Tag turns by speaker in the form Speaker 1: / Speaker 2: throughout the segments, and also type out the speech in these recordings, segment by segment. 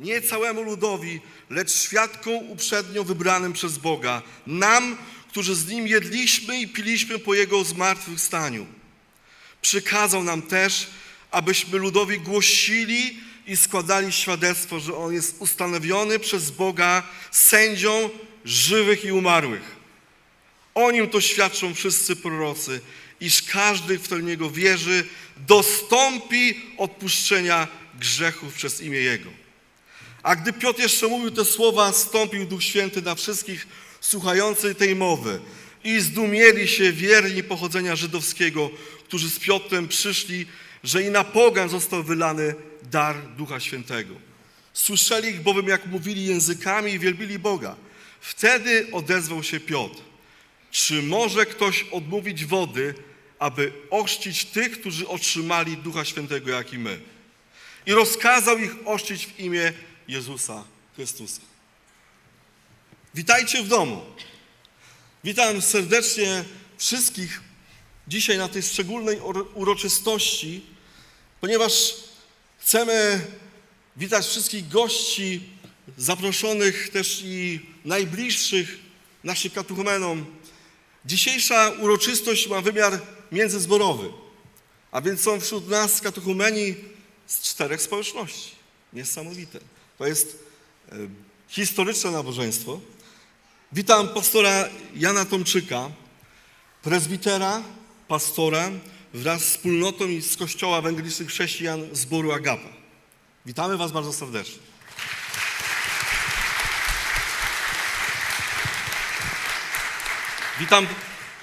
Speaker 1: Nie całemu ludowi, lecz świadkom uprzednio wybranym przez Boga, nam, którzy z Nim jedliśmy i piliśmy po Jego zmartwychwstaniu. Przykazał nam też, abyśmy ludowi głosili i składali świadectwo, że On jest ustanowiony przez Boga sędzią żywych i umarłych. O Nim to świadczą wszyscy prorocy, iż każdy, kto w Niego wierzy, dostąpi odpuszczenia grzechów przez imię Jego. A gdy Piotr jeszcze mówił te słowa, stąpił Duch Święty na wszystkich słuchających tej mowy i zdumieli się wierni pochodzenia żydowskiego, którzy z Piotrem przyszli, że i na pogan został wylany dar Ducha Świętego. Słyszeli ich bowiem, jak mówili językami i wielbili Boga. Wtedy odezwał się Piotr. Czy może ktoś odmówić wody, aby ochrzcić tych, którzy otrzymali Ducha Świętego, jak i my? I rozkazał ich ochrzcić w imię Jezusa Chrystusa. Witajcie w domu. Witam serdecznie wszystkich dzisiaj na tej szczególnej uro- uroczystości, ponieważ chcemy witać wszystkich gości, zaproszonych też i najbliższych naszych katechumenom. Dzisiejsza uroczystość ma wymiar międzyzborowy, a więc są wśród nas katechumeni z czterech społeczności. Niesamowite. To jest e, historyczne nabożeństwo. Witam pastora Jana Tomczyka, prezbitera, pastora wraz z wspólnotą i z Kościoła Ewangelicznych Chrześcijan zboru Agapa. Witamy Was bardzo serdecznie. Witam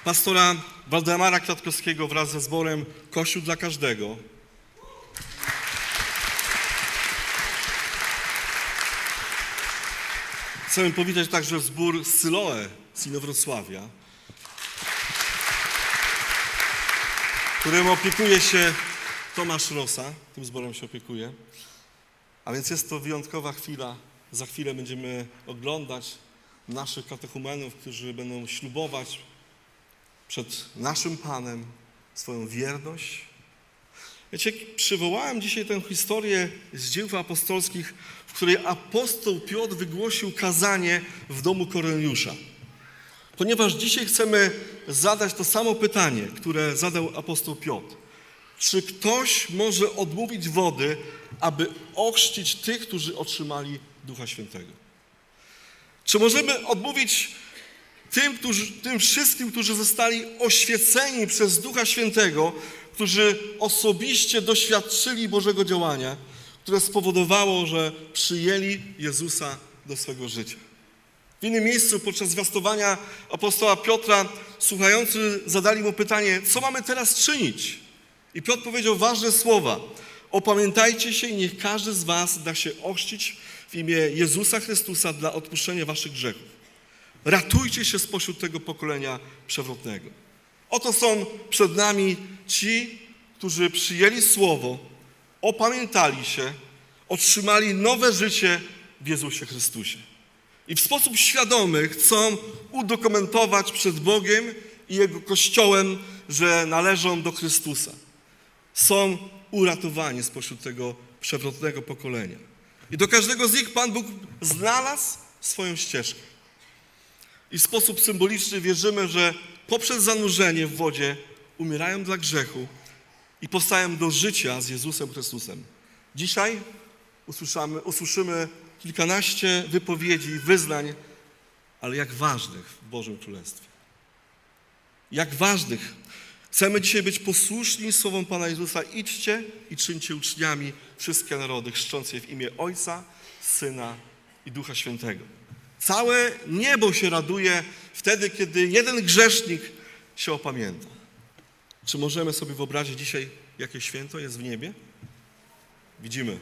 Speaker 1: pastora Waldemara Kwiatkowskiego wraz ze zborem Kościół dla Każdego. Chcemy powitać także zbór Syloe z Inowrocławia, którym opiekuje się Tomasz Rosa, tym zborem się opiekuje. A więc jest to wyjątkowa chwila. Za chwilę będziemy oglądać naszych katechumenów, którzy będą ślubować przed naszym Panem swoją wierność. Wiecie, przywołałem dzisiaj tę historię z dzieł apostolskich, w której apostoł Piotr wygłosił kazanie w domu Korneliusza. Ponieważ dzisiaj chcemy zadać to samo pytanie, które zadał apostoł Piotr. Czy ktoś może odmówić wody, aby ochrzcić tych, którzy otrzymali Ducha Świętego? Czy możemy odmówić tym, którzy, tym wszystkim, którzy zostali oświeceni przez Ducha Świętego, którzy osobiście doświadczyli Bożego działania, które spowodowało, że przyjęli Jezusa do swego życia? W innym miejscu podczas zwiastowania apostoła Piotra słuchający zadali mu pytanie, co mamy teraz czynić? I Piotr powiedział ważne słowa. Opamiętajcie się i niech każdy z was da się ochrzcić w imię Jezusa Chrystusa dla odpuszczenia waszych grzechów. Ratujcie się spośród tego pokolenia przewrotnego. Oto są przed nami ci, którzy przyjęli słowo, opamiętali się, otrzymali nowe życie w Jezusie Chrystusie. I w sposób świadomy chcą udokumentować przed Bogiem i Jego Kościołem, że należą do Chrystusa. Są uratowani spośród tego przewrotnego pokolenia. I do każdego z nich Pan Bóg znalazł swoją ścieżkę. I w sposób symboliczny wierzymy, że poprzez zanurzenie w wodzie umierają dla grzechu i powstają do życia z Jezusem Chrystusem. Dzisiaj usłyszamy, usłyszymy kilkanaście wypowiedzi wyznań, ale jak ważnych w Bożym Królestwie. Jak ważnych. Chcemy dzisiaj być posłuszni słowom Pana Jezusa. Idźcie i czyńcie uczniami wszystkie narody, chrzcząc je w imię Ojca, Syna i Ducha Świętego. Całe niebo się raduje wtedy, kiedy jeden grzesznik się opamięta. Czy możemy sobie wyobrazić dzisiaj, jakie święto jest w niebie? Widzimy,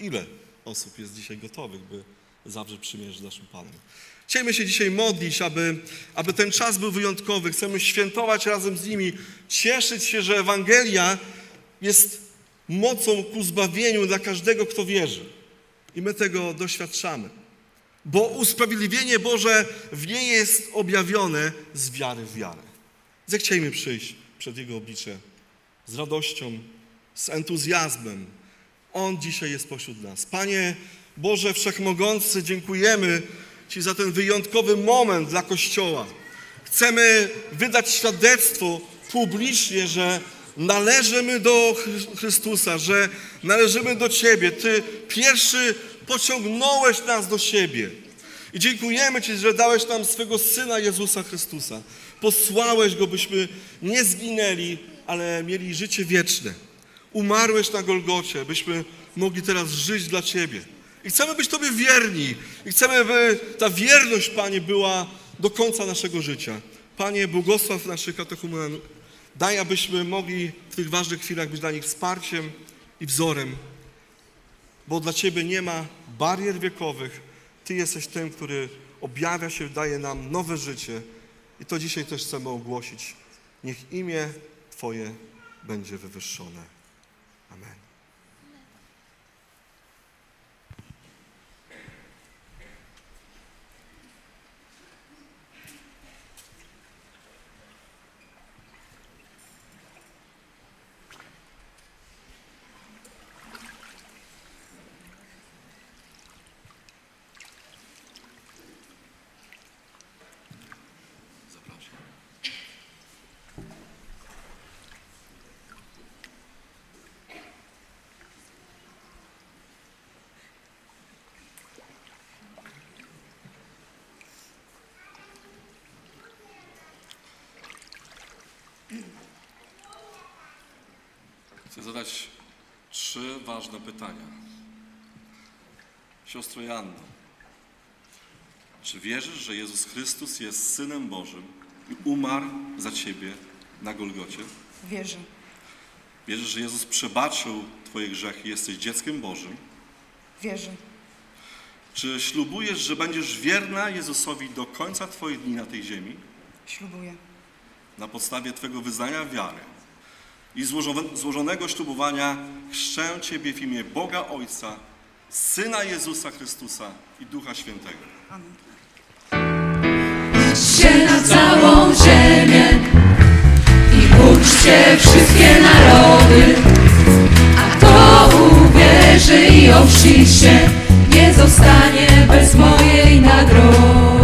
Speaker 1: ile osób jest dzisiaj gotowych, by zawrzeć przymierze z naszym Panem. Chcielibyśmy się dzisiaj modlić, aby, aby ten czas był wyjątkowy. Chcemy świętować razem z nimi, cieszyć się, że Ewangelia jest mocą ku zbawieniu dla każdego, kto wierzy. I my tego doświadczamy. Bo usprawiedliwienie Boże w niej jest objawione z wiary w wiarę. Zechciejmy przyjść przed Jego oblicze z radością, z entuzjazmem
Speaker 2: On dzisiaj jest pośród nas. Panie Boże Wszechmogący, dziękujemy Ci za ten wyjątkowy moment dla Kościoła. Chcemy wydać świadectwo publicznie, że należymy do Chry- Chrystusa, że należymy do Ciebie. Ty pierwszy pociągnąłeś nas do siebie. I dziękujemy Ci, że dałeś nam swego Syna Jezusa Chrystusa. Posłałeś Go, byśmy nie zginęli, ale mieli życie wieczne. Umarłeś na Golgocie, byśmy mogli teraz żyć dla Ciebie. I chcemy być Tobie wierni. I chcemy, by ta wierność, Panie, była do końca naszego życia. Panie, błogosław naszych katechumenów. Daj, abyśmy mogli w tych ważnych chwilach być dla nich wsparciem i wzorem. Bo dla Ciebie nie ma barier wiekowych. Ty jesteś tym, który objawia się, daje nam nowe życie. I to dzisiaj też chcemy ogłosić. Niech imię Twoje będzie wywyższone. Amen.
Speaker 1: Chcę zadać trzy ważne pytania. Siostro Janno, czy wierzysz, że Jezus Chrystus jest Synem Bożym i umarł za Ciebie na Golgocie?
Speaker 3: Wierzę.
Speaker 1: Wierzysz, że Jezus przebaczył Twoje grzechy i jesteś dzieckiem Bożym?
Speaker 3: Wierzę.
Speaker 1: Czy ślubujesz, że będziesz wierna Jezusowi do końca Twoich dni na tej ziemi?
Speaker 3: Ślubuję.
Speaker 1: na podstawie Twego wyznania wiary i złożone- złożonego ślubowania chrzczę Ciebie w imię Boga Ojca, Syna Jezusa Chrystusa i Ducha Świętego.
Speaker 3: Amen.
Speaker 4: Idźcie na całą ziemię i uczcie wszystkie narody. A kto uwierzy i ochrzci się, nie zostanie bez mojej nagrody.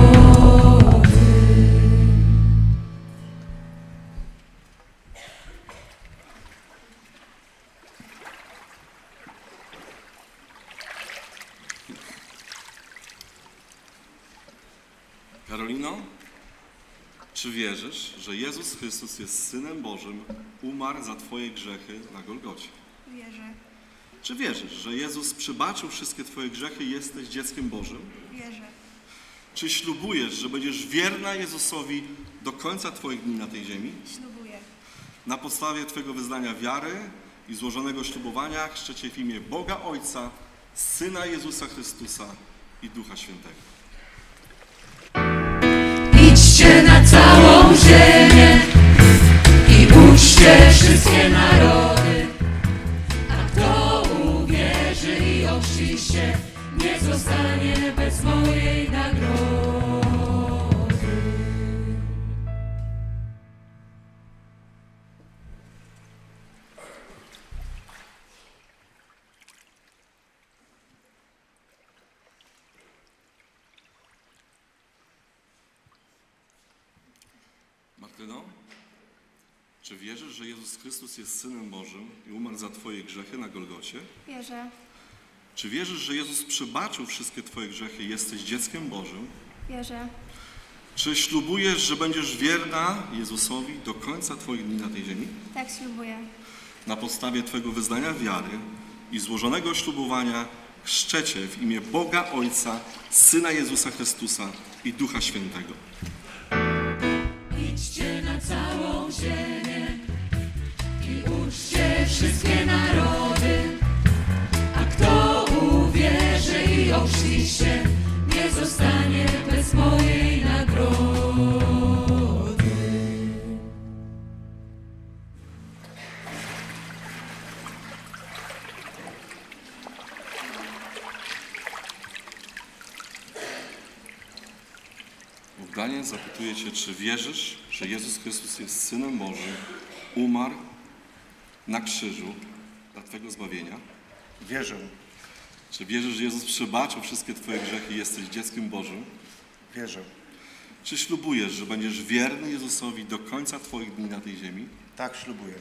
Speaker 1: Że Jezus Chrystus jest Synem Bożym, umarł za Twoje grzechy na Golgocie?
Speaker 5: Wierzę,
Speaker 1: Czy wierzysz, że Jezus przebaczył wszystkie Twoje grzechy i jesteś dzieckiem Bożym?
Speaker 5: wierzę,
Speaker 1: Czy ślubujesz, że będziesz wierna Jezusowi do końca Twoich dni na tej ziemi?
Speaker 5: ślubuję,
Speaker 1: Na podstawie Twojego wyznania wiary i złożonego ślubowania chrzczecie w imię Boga Ojca, Syna Jezusa Chrystusa i Ducha Świętego.
Speaker 4: Idźcie na całą
Speaker 1: Chrystus jest Synem Bożym i umarł za Twoje grzechy na Golgocie?
Speaker 5: wierzę,
Speaker 1: Czy wierzysz, że Jezus przebaczył wszystkie Twoje grzechy i jesteś dzieckiem Bożym?
Speaker 5: wierzę,
Speaker 1: Czy ślubujesz, że będziesz wierna Jezusowi do końca Twoich dni na tej ziemi?
Speaker 5: tak ślubuję,
Speaker 1: Na podstawie Twojego wyznania wiary i złożonego ślubowania chrzczecie w imię Boga Ojca, Syna Jezusa Chrystusa i Ducha Świętego.
Speaker 4: Idźcie na całą ziemię wszystkie narody. A kto uwierzy i ochrzci się, nie zostanie bez mojej nagrody.
Speaker 1: Bogdanie zapytuje Cię, czy wierzysz, że Jezus Chrystus jest Synem Bożym, umarł na krzyżu dla Twojego zbawienia?
Speaker 6: Wierzę.
Speaker 1: Czy wierzysz, że Jezus przebaczył wszystkie Twoje grzechy i jesteś dzieckiem Bożym?
Speaker 6: Wierzę.
Speaker 1: Czy ślubujesz, że będziesz wierny Jezusowi do końca Twoich dni na tej ziemi?
Speaker 6: Tak ślubuję.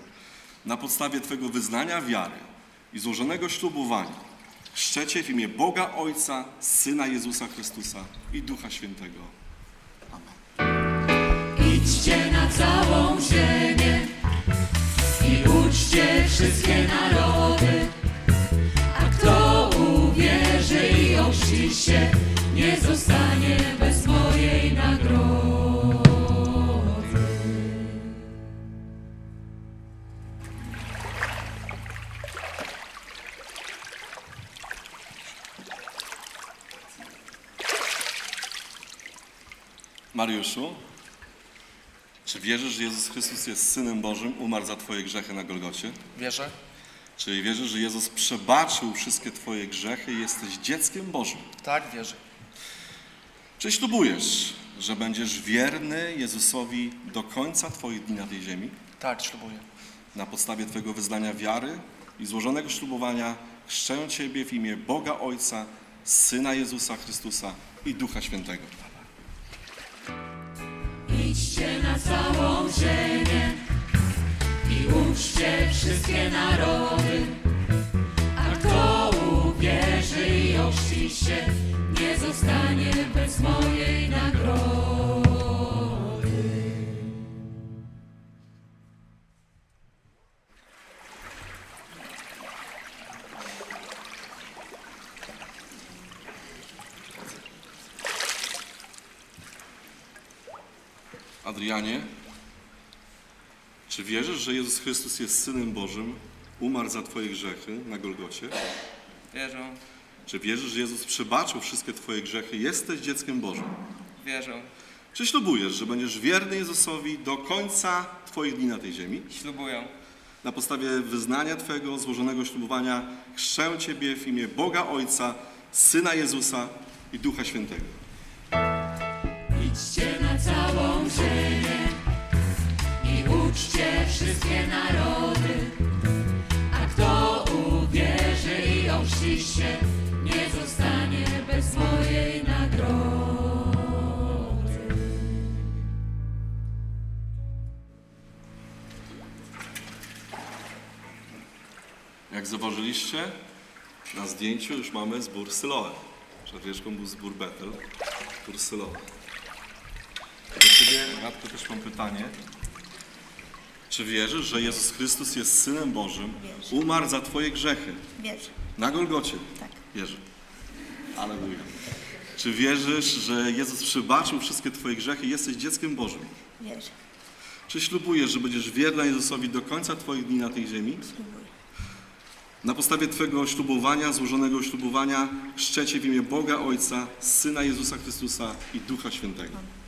Speaker 1: Na podstawie Twojego wyznania wiary i złożonego ślubowania chrzczecie w imię Boga Ojca, Syna Jezusa Chrystusa i Ducha Świętego.
Speaker 4: Idźcie na całą ziemię wszystkie narody. A kto uwierzy i ochrzci się, nie zostanie bez mojej nagrody.
Speaker 1: Mariuszu, czy wierzysz, że Jezus Chrystus jest Synem Bożym, umarł za Twoje grzechy na Golgocie?
Speaker 7: Wierzę.
Speaker 1: Czy wierzysz, że Jezus przebaczył wszystkie Twoje grzechy i jesteś dzieckiem Bożym?
Speaker 7: Tak, wierzę.
Speaker 1: Czy ślubujesz, że będziesz wierny Jezusowi do końca Twoich dni na tej ziemi?
Speaker 7: Tak, ślubuję.
Speaker 1: Na podstawie Twojego wyznania wiary i złożonego ślubowania chrzczę Ciebie w imię Boga Ojca, Syna Jezusa Chrystusa i Ducha Świętego.
Speaker 4: Idźcie na całą ziemię i uczcie wszystkie narody. A kto uwierzy i ochrzci się, nie zostanie bez mojej nagrody.
Speaker 1: Adrianie, czy wierzysz, że Jezus Chrystus jest Synem Bożym, umarł za Twoje grzechy na Golgocie?
Speaker 7: Wierzę.
Speaker 1: Czy wierzysz, że Jezus przebaczył wszystkie Twoje grzechy, jesteś dzieckiem Bożym?
Speaker 7: Wierzę.
Speaker 1: Czy ślubujesz, że będziesz wierny Jezusowi do końca Twoich dni na tej ziemi?
Speaker 7: Ślubuję.
Speaker 1: Na podstawie wyznania Twojego złożonego ślubowania chrzczę Ciebie w imię Boga Ojca, Syna Jezusa i Ducha Świętego.
Speaker 4: Idźcie na całą ziemię i uczcie wszystkie narody. A kto uwierzy i ochrzci się, nie zostanie bez mojej nagrody.
Speaker 1: Jak zauważyliście, na zdjęciu już mamy zbór Syloe. Przed wieczką był zbór Betel, zbór Syloe. Ciebie, Radko, też mam pytanie. Czy wierzysz, że Jezus Chrystus jest Synem Bożym,
Speaker 3: Wierzę.
Speaker 1: umarł za Twoje grzechy
Speaker 3: Wierzę.
Speaker 1: na Golgocie?
Speaker 3: Tak.
Speaker 1: Wierzę. Aleluja. Czy wierzysz, że Jezus przebaczył wszystkie Twoje grzechy i jesteś dzieckiem Bożym?
Speaker 3: Wierzę.
Speaker 1: Czy ślubujesz, że będziesz wierna Jezusowi do końca Twoich dni na tej ziemi?
Speaker 3: Ślubuję.
Speaker 1: Na podstawie Twojego ślubowania, złożonego ślubowania, chrzczecie w imię Boga Ojca, Syna Jezusa Chrystusa i Ducha Świętego.
Speaker 4: Idźcie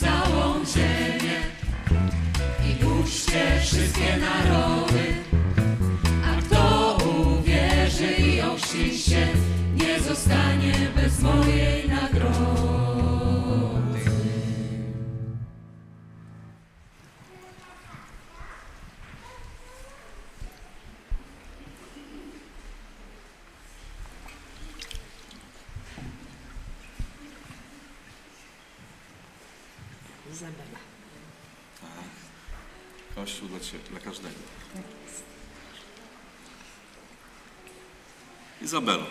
Speaker 4: całą ziemię i uczcie wszystkie narody. A kto uwierzy i ochrzci się, nie zostanie bez mojej
Speaker 1: Kościół dla, każdego. Izabelo,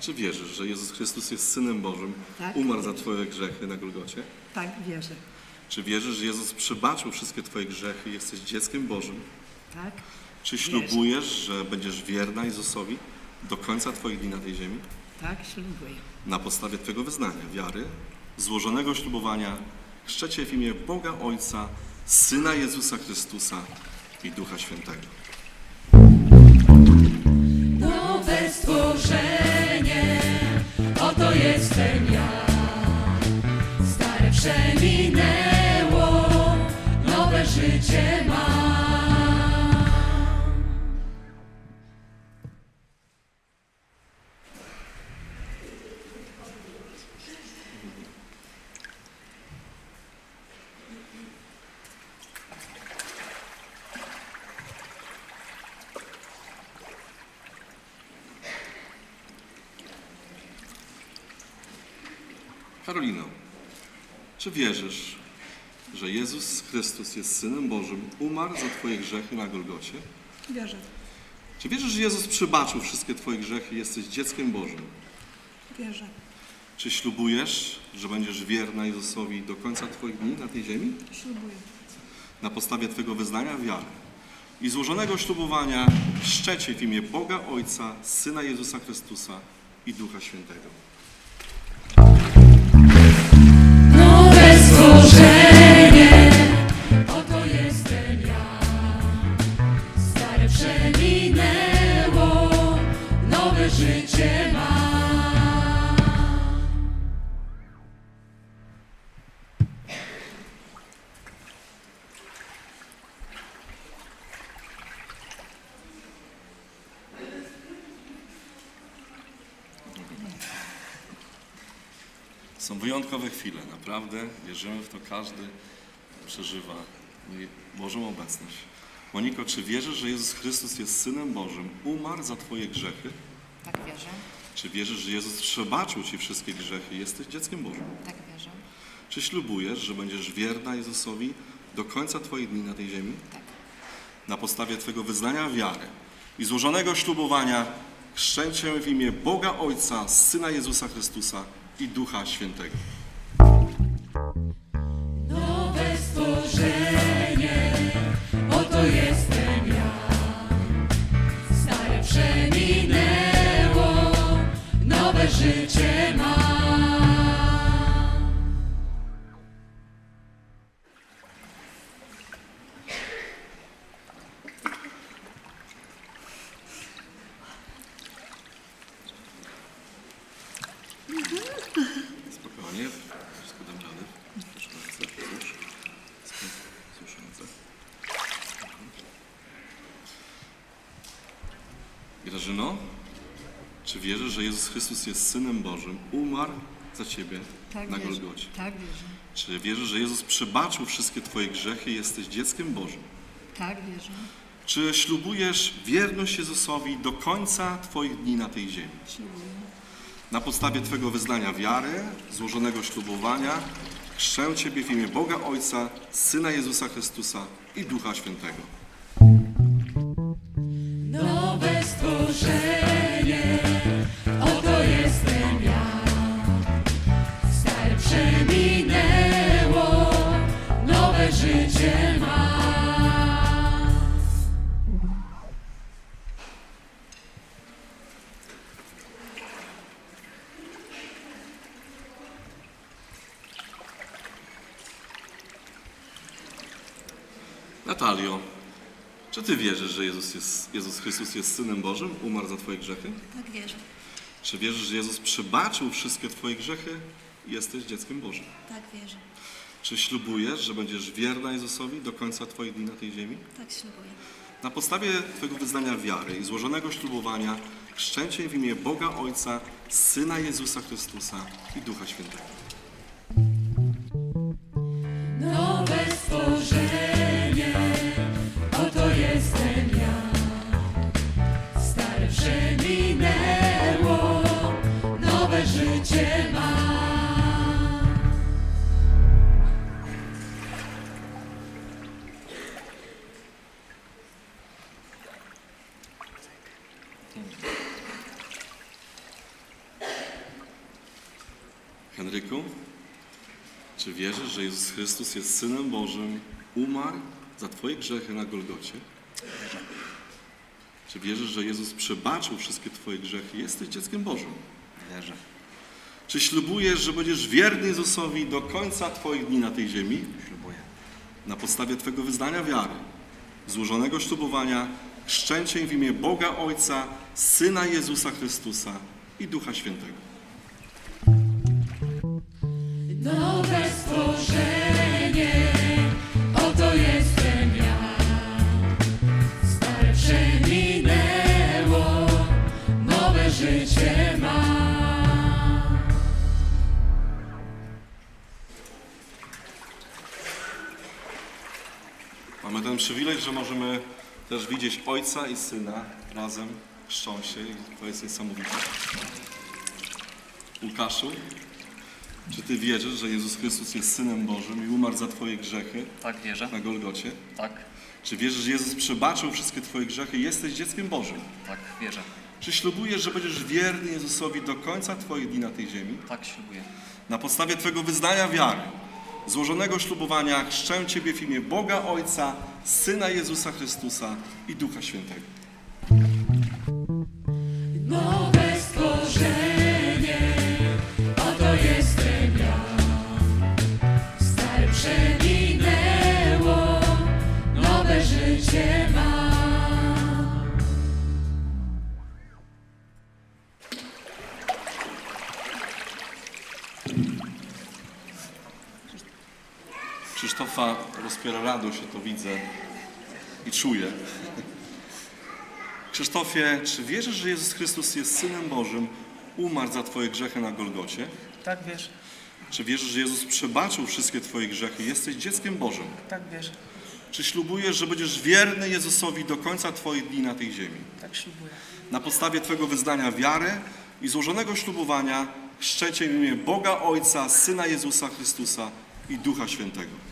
Speaker 1: czy wierzysz, że Jezus Chrystus jest Synem Bożym,
Speaker 8: Tak.
Speaker 1: umarł za Twoje grzechy na Golgocie?
Speaker 8: Tak, wierzę.
Speaker 1: Czy wierzysz, że Jezus przebaczył wszystkie Twoje grzechy i jesteś dzieckiem Bożym?
Speaker 8: Tak,
Speaker 1: Czy ślubujesz, że będziesz wierna Jezusowi do końca Twoich dni na tej ziemi?
Speaker 8: tak, ślubuję.
Speaker 1: Na podstawie Twojego wyznania, wiary, złożonego ślubowania, chrzczecie w imię Boga Ojca, Syna Jezusa Chrystusa i Ducha Świętego.
Speaker 4: Nowe stworzenie, oto jestem ja. Stare przeminęło, nowe życie mam.
Speaker 1: Karolino, czy wierzysz, że Jezus Chrystus jest Synem Bożym, umarł za Twoje grzechy na Golgocie?
Speaker 8: Wierzę.
Speaker 1: Czy wierzysz, że Jezus przebaczył wszystkie Twoje grzechy i jesteś dzieckiem Bożym?
Speaker 8: Wierzę.
Speaker 1: Czy ślubujesz, że będziesz wierna Jezusowi do końca Twoich dni na tej ziemi?
Speaker 8: Ślubuję.
Speaker 1: Na podstawie Twojego wyznania wiary i złożonego ślubowania szczecie w imię Boga Ojca, Syna Jezusa Chrystusa i Ducha Świętego. Są wyjątkowe chwile, naprawdę wierzymy w to, każdy przeżywa Bożą obecność. Moniko, czy wierzysz, że Jezus Chrystus jest Synem Bożym, umarł za Twoje grzechy?
Speaker 3: Tak wierzę,
Speaker 1: Czy wierzysz, że Jezus przebaczył Ci wszystkie grzechy i jesteś dzieckiem Bożym?
Speaker 3: tak wierzę,
Speaker 1: Czy ślubujesz, że będziesz wierna Jezusowi do końca Twoich dni na tej ziemi?
Speaker 3: tak.
Speaker 1: Na podstawie Twojego wyznania wiary i złożonego ślubowania chrzczę Cię w imię Boga Ojca, Syna Jezusa Chrystusa i Ducha Świętego.
Speaker 4: Nowe stworzenie, oto jestem ja. Stare przeminęło, nowe życie ma.
Speaker 1: Jezus Chrystus jest Synem Bożym, umarł za Ciebie
Speaker 8: Tak
Speaker 1: na
Speaker 8: wierzę.
Speaker 1: Golgocie?
Speaker 8: Tak wierzę.
Speaker 1: Czy wierzysz, że Jezus przebaczył wszystkie Twoje grzechy i jesteś dzieckiem Bożym?
Speaker 8: Tak wierzę.
Speaker 1: Czy ślubujesz wierność Jezusowi do końca Twoich dni na tej ziemi?
Speaker 8: Ślubuję.
Speaker 1: Na podstawie Twojego wyznania wiary, złożonego ślubowania, chrzczę Ciebie w imię Boga Ojca, Syna Jezusa Chrystusa i Ducha Świętego. Wierzysz, że Jezus, jest, Jezus Chrystus jest Synem Bożym, umarł za Twoje grzechy?
Speaker 5: Tak wierzę.
Speaker 1: Czy wierzysz, że Jezus przebaczył wszystkie Twoje grzechy i jesteś dzieckiem Bożym?
Speaker 5: Tak wierzę.
Speaker 1: Czy ślubujesz, że będziesz wierna Jezusowi do końca Twoich dni na tej ziemi?
Speaker 5: Tak ślubuję.
Speaker 1: Na podstawie Twojego wyznania wiary i złożonego ślubowania chrzczę Cię w imię Boga Ojca, Syna Jezusa Chrystusa i Ducha Świętego.
Speaker 4: Nowe stworzenie,
Speaker 1: że Jezus Chrystus jest Synem Bożym, umarł za Twoje grzechy na Golgocie? Czy wierzysz, że Jezus przebaczył wszystkie Twoje grzechy jesteś dzieckiem Bożym?
Speaker 7: Wierzę.
Speaker 1: Czy ślubujesz, że będziesz wierny Jezusowi do końca Twoich dni na tej ziemi?
Speaker 7: Ślubuję.
Speaker 1: Na podstawie Twego wyznania wiary, złożonego ślubowania, chrzczę Cię w imię Boga Ojca, Syna Jezusa Chrystusa i Ducha Świętego.
Speaker 4: Nowe
Speaker 1: przywilej, że możemy też widzieć Ojca i Syna razem chrzczą się i to jest niesamowite. Łukaszu, Czy Ty wierzysz, że Jezus Chrystus jest Synem Bożym i umarł za Twoje grzechy
Speaker 7: Tak, wierzę.
Speaker 1: na Golgocie?
Speaker 7: Tak,
Speaker 1: Czy wierzysz, że Jezus przebaczył wszystkie Twoje grzechy i jesteś dzieckiem Bożym?
Speaker 7: tak, wierzę.
Speaker 1: Czy ślubujesz, że będziesz wierny Jezusowi do końca Twoich dni na tej ziemi?
Speaker 7: Tak, ślubuję.
Speaker 1: Na podstawie Twojego wyznania wiary, złożonego ślubowania, chrzczę Ciebie w imię Boga Ojca, Syna Jezusa Chrystusa i Ducha Świętego. Radość, ja to widzę i czuję. Krzysztofie, czy wierzysz, że Jezus Chrystus jest Synem Bożym, umarł za Twoje grzechy na Golgocie?
Speaker 7: Tak, wierzę.
Speaker 1: Czy wierzysz, że Jezus przebaczył wszystkie Twoje grzechy? Jesteś dzieckiem Bożym.
Speaker 7: Tak, wierzę.
Speaker 1: Czy ślubujesz, że będziesz wierny Jezusowi do końca Twoich dni na tej ziemi?
Speaker 7: Tak, ślubuję.
Speaker 1: Na podstawie Twojego wyznania wiary i złożonego ślubowania chrzczecie w imię Boga Ojca, Syna Jezusa Chrystusa i Ducha Świętego.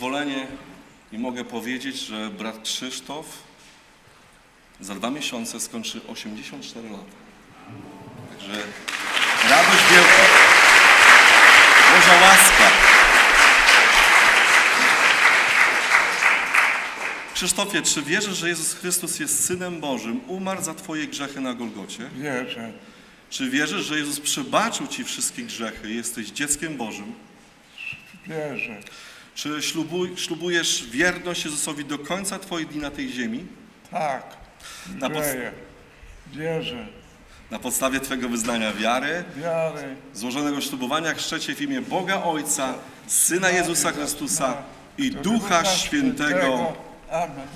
Speaker 1: Przyzwolenie i mogę powiedzieć, że brat Krzysztof za dwa miesiące skończy 84 lata. Także radość wielka. Boża łaska. Krzysztofie, czy wierzysz, że Jezus Chrystus jest Synem Bożym, umarł za Twoje grzechy na Golgocie?
Speaker 6: Wierzę,
Speaker 1: Czy wierzysz, że Jezus przebaczył Ci wszystkie grzechy i jesteś dzieckiem Bożym?
Speaker 6: wierzę,
Speaker 1: Czy ślubuj, ślubujesz wierność Jezusowi do końca Twoich dni na tej ziemi?
Speaker 6: tak,
Speaker 1: Na pod-
Speaker 6: wierzę, wierzę,
Speaker 1: Na podstawie Twojego wyznania wiary,
Speaker 6: wiary,
Speaker 1: złożonego ślubowania chrzczecie w imię Boga Ojca, Syna Jezusa Chrystusa i Ducha Świętego.
Speaker 6: Amen.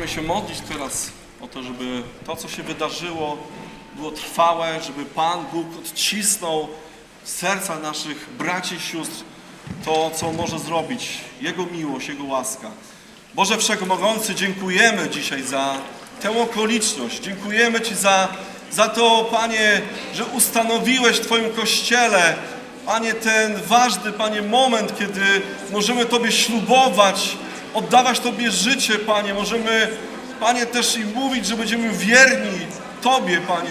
Speaker 1: Chcielibyśmy się modlić teraz o to, żeby to, co się wydarzyło, było trwałe, żeby Pan Bóg odcisnął z serca naszych braci i sióstr to, co może zrobić. Jego miłość, Jego łaska. Boże Wszechmogący, dziękujemy dzisiaj za tę okoliczność. Dziękujemy Ci za, za to, Panie, że ustanowiłeś w Twoim Kościele, Panie, ten ważny, Panie, moment, kiedy możemy Tobie ślubować, oddawać Tobie życie, Panie. Możemy, Panie, też i mówić, że będziemy wierni Tobie, Panie.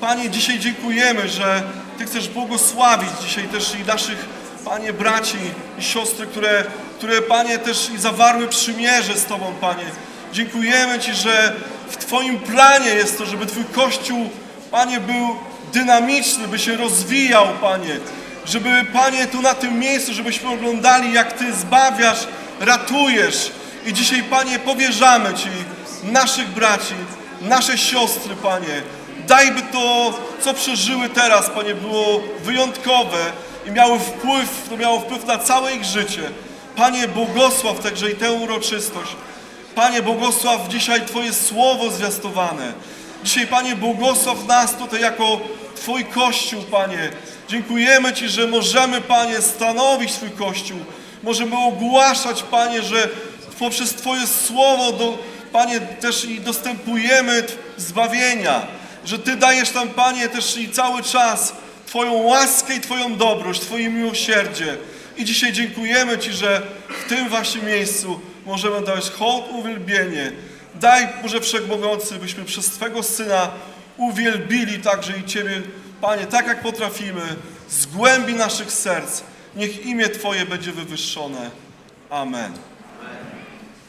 Speaker 1: Panie, dzisiaj dziękujemy, że Ty chcesz błogosławić dzisiaj też i naszych, Panie, braci i siostry, które, które Panie, też i zawarły przymierze z Tobą, Panie. Dziękujemy Ci, że w Twoim planie jest to, żeby Twój Kościół, Panie, był dynamiczny, by się rozwijał, Panie. Żeby, Panie, tu na tym miejscu, żebyśmy oglądali, jak Ty zbawiasz, ratujesz. I dzisiaj, Panie, powierzamy Ci naszych braci, nasze siostry, Panie. Daj, by to, co przeżyły teraz, Panie, było wyjątkowe i miało wpływ, to miało wpływ na całe ich życie. Panie, błogosław także i tę uroczystość. Panie, błogosław dzisiaj Twoje słowo zwiastowane. Dzisiaj, Panie, błogosław nas tutaj jako Twój Kościół, Panie. Dziękujemy Ci, że możemy, Panie, stanowić Twój Kościół. Możemy ogłaszać, Panie, że poprzez Twoje słowo, do, Panie, też i dostępujemy zbawienia. Że Ty dajesz nam, Panie, też i cały czas Twoją łaskę i Twoją dobroć, Twoje miłosierdzie. I dzisiaj dziękujemy Ci, że w tym właśnie miejscu możemy dać hołd, uwielbienie. Daj, Boże Wszechmogący, byśmy przez Twego Syna uwielbili także i Ciebie, Panie, tak jak potrafimy, z głębi naszych serc. Niech imię Twoje będzie wywyższone. Amen.